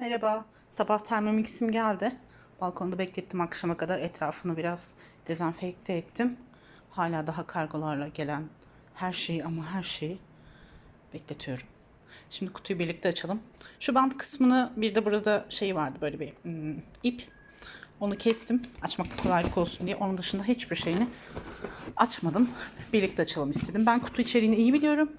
Merhaba. Sabah Thermomix'im geldi. Balkonda beklettim akşama kadar. Etrafını biraz dezenfekte ettim. Hala daha kargolarla gelen her şeyi ama her şeyi bekletiyorum. Şimdi kutuyu birlikte açalım. Şu bant kısmını bir de burada şey vardı böyle bir hmm, ip. Onu kestim. Açmakta kolaylık olsun diye. Onun dışında hiçbir şeyini açmadım. Birlikte açalım istedim. Ben kutu içeriğini iyi biliyorum.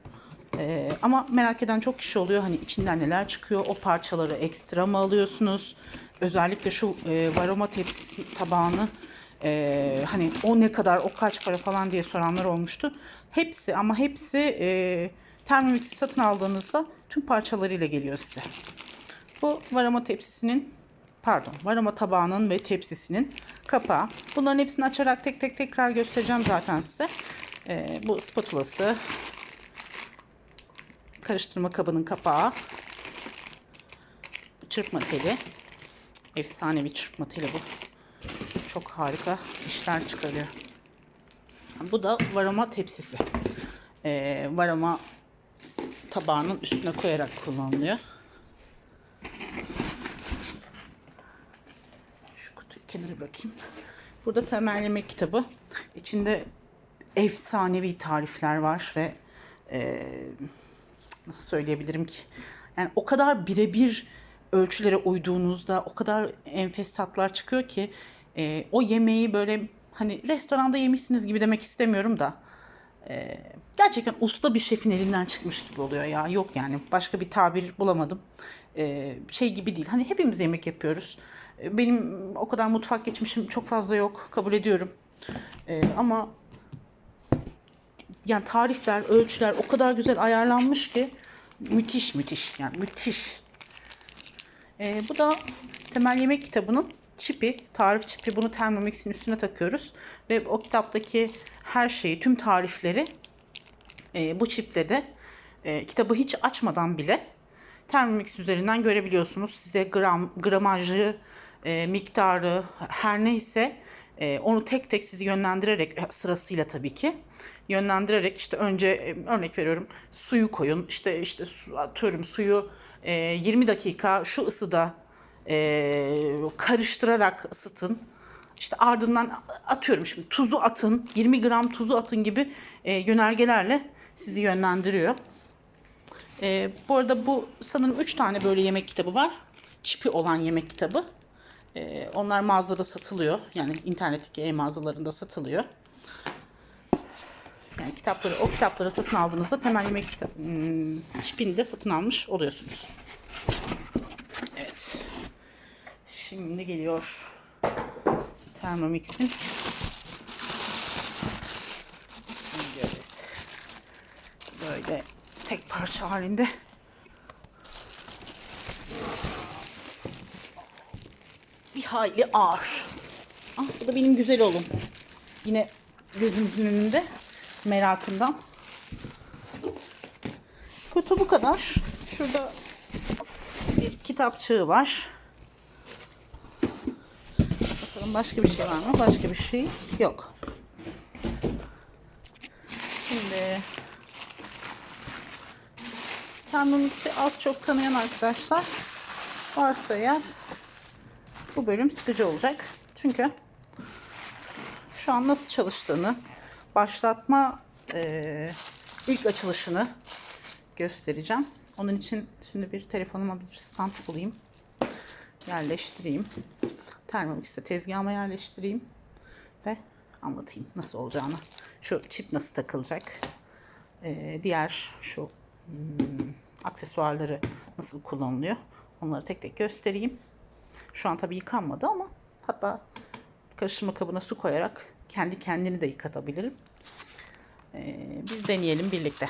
Ee, ama merak eden çok kişi oluyor. Hani içinden neler çıkıyor? O parçaları ekstra mı alıyorsunuz? Özellikle şu e, varoma tepsi tabağını e, hani o ne kadar, o kaç para falan diye soranlar olmuştu. Hepsi ama hepsi e, Thermomix'i satın aldığınızda tüm parçalarıyla geliyor size. Bu varama tepsisinin pardon varama tabağının ve tepsisinin kapağı. Bunların hepsini açarak tek tek tekrar göstereceğim zaten size. Ee, bu spatulası, karıştırma kabının kapağı, çırpma teli. Efsane bir çırpma teli bu. Çok harika işler çıkarıyor. Bu da varama tepsisi. Ee, varama tabağının üstüne koyarak kullanılıyor. Şu kutuyu kenara bırakayım. Burada temel yemek kitabı. İçinde efsanevi tarifler var ve e, nasıl söyleyebilirim ki? Yani o kadar birebir ölçülere uyduğunuzda o kadar enfes tatlar çıkıyor ki e, o yemeği böyle hani restoranda yemişsiniz gibi demek istemiyorum da e, gerçekten usta bir şefin elinden çıkmış gibi oluyor ya. Yok yani başka bir tabir bulamadım. E, şey gibi değil. Hani hepimiz yemek yapıyoruz. E, Benim o kadar mutfak geçmişim çok fazla yok. Kabul ediyorum. E, ama yani tarifler, ölçüler o kadar güzel ayarlanmış ki müthiş müthiş yani müthiş. Ee, bu da temel yemek kitabının çipi, tarif çipi. Bunu Thermomix'in üstüne takıyoruz ve o kitaptaki her şeyi, tüm tarifleri e, bu çiple de e, kitabı hiç açmadan bile Thermomix üzerinden görebiliyorsunuz. Size gram, gramajı, e, miktarı her neyse e, onu tek tek sizi yönlendirerek e, sırasıyla tabii ki yönlendirerek işte önce e, örnek veriyorum suyu koyun işte işte su, atıyorum suyu e, 20 dakika şu ısıda e, karıştırarak ısıtın. İşte ardından atıyorum şimdi tuzu atın 20 gram tuzu atın gibi e, yönergelerle sizi yönlendiriyor. E, bu arada bu sanırım 3 tane böyle yemek kitabı var. Çipi olan yemek kitabı. E, onlar mağazada satılıyor. Yani internetteki e-mağazalarında satılıyor. Yani kitapları, o kitapları satın aldığınızda temel yemek kitap, hmm, çipini de satın almış oluyorsunuz. Evet. Şimdi geliyor Thermomix'in. Böyle tek parça halinde hayli ağır. Ah bu da benim güzel oğlum. Yine gözümüzün önünde merakından. Kutu bu kadar. Şurada bir kitapçığı var. Bakalım başka bir şey var mı? Başka bir şey yok. Şimdi Thermomix'i az çok tanıyan arkadaşlar varsa eğer bu bölüm sıkıcı olacak. Çünkü şu an nasıl çalıştığını, başlatma e, ilk açılışını göstereceğim. Onun için şimdi bir telefonuma bir stand bulayım. Yerleştireyim. Thermomix'te tezgahıma yerleştireyim. Ve anlatayım nasıl olacağını. Şu çip nasıl takılacak. E, diğer şu hmm, aksesuarları nasıl kullanılıyor. Onları tek tek göstereyim. Şu an tabii yıkanmadı ama hatta karıştırma kabına su koyarak kendi kendini de yıkatabilirim. Ee, biz deneyelim birlikte.